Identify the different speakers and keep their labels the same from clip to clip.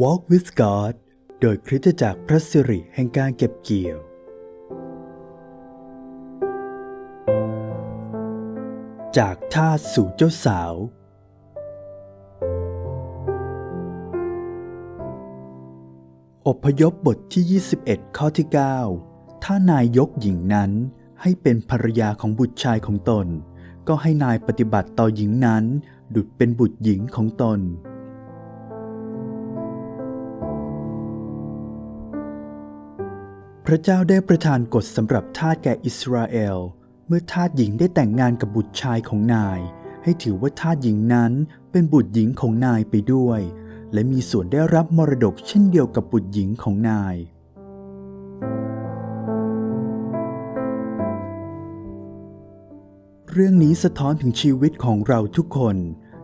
Speaker 1: Walk with God โดยคริสตจักรพระสิริแห่งการเก็บเกี่ยว จากทาสู่เจ้าสาว อพยพบทที่ 21 ข้อที่ 9 ถ้านายยกหญิงนั้นให้เป็นภรรยาของบุตรชายของตน ก็ให้นายปฏิบัติต่อหญิงนั้น ดุจเป็นบุตรหญิงของตน พระเจ้าได้ประทานกฎสำหรับทาสแก่อิสราเอล เมื่อทาสหญิงได้แต่งงานกับบุตรชายของนาย ให้ถือว่าทาสหญิงนั้นเป็นบุตรหญิงของนายไปด้วย และมีส่วนได้รับมรดกเช่นเดียวกับบุตรหญิงของนาย เรื่องนี้สะท้อนถึงชีวิตของเราทุกคน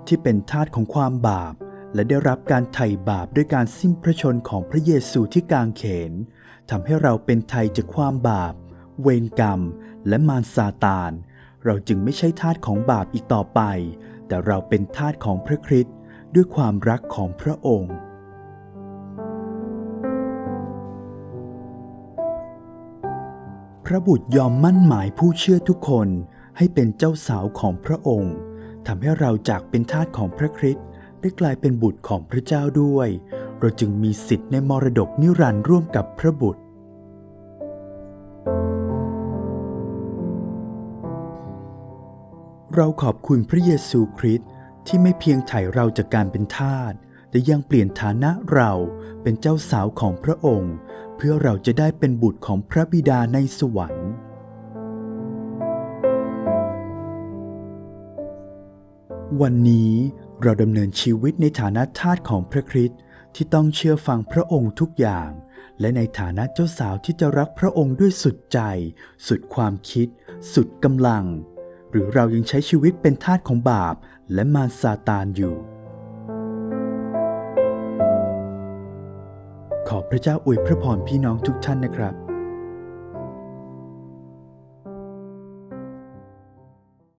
Speaker 1: ที่เป็นทาสของความบาป และได้รับการไถ่บาปด้วยการสิ้นพระชนของพระเยซูที่กางเขนทำให้เราเป็นไทยจากความบาป เวรกรรม และมารซาตาน เราจึงไม่ใช่ทาสของบาปอีกต่อไป แต่เราเป็นทาสของพระคริสต์ด้วยความรักของพระองค์พระบุตรยอมมั่นหมายผู้เชื่อทุกคนให้เป็นเจ้าสาวของพระองค์ทำให้เราจากเป็นทาสของพระคริสต์ ได้กลายเป็นบุตรของพระเจ้าด้วย เราจึงมีสิทธิ์ในมรดกนิรันดร์ร่วมกับพระบุตร เราขอบคุณพระเยซูคริสต์ที่ไม่เพียงไถ่เราจากการเป็นทาสแต่ยังเปลี่ยนฐานะเราเป็นเจ้าสาวของพระองค์ เพื่อเราจะได้เป็นบุตรของพระบิดาในสวรรค์วันนี้ เราดำเนินชีวิตในฐานะทาสของพระคริสต์ที่ต้องเชื่อฟังพระองค์ทุกอย่าง และในฐานะเจ้าสาวที่จะรักพระองค์ด้วยสุดใจ สุดความคิด สุดกำลัง หรือเรายังใช้ชีวิตเป็นทาสของบาปและมารซาตานอยู่ ขอพระเจ้าอวยพระพรพี่น้องทุกท่านนะครับ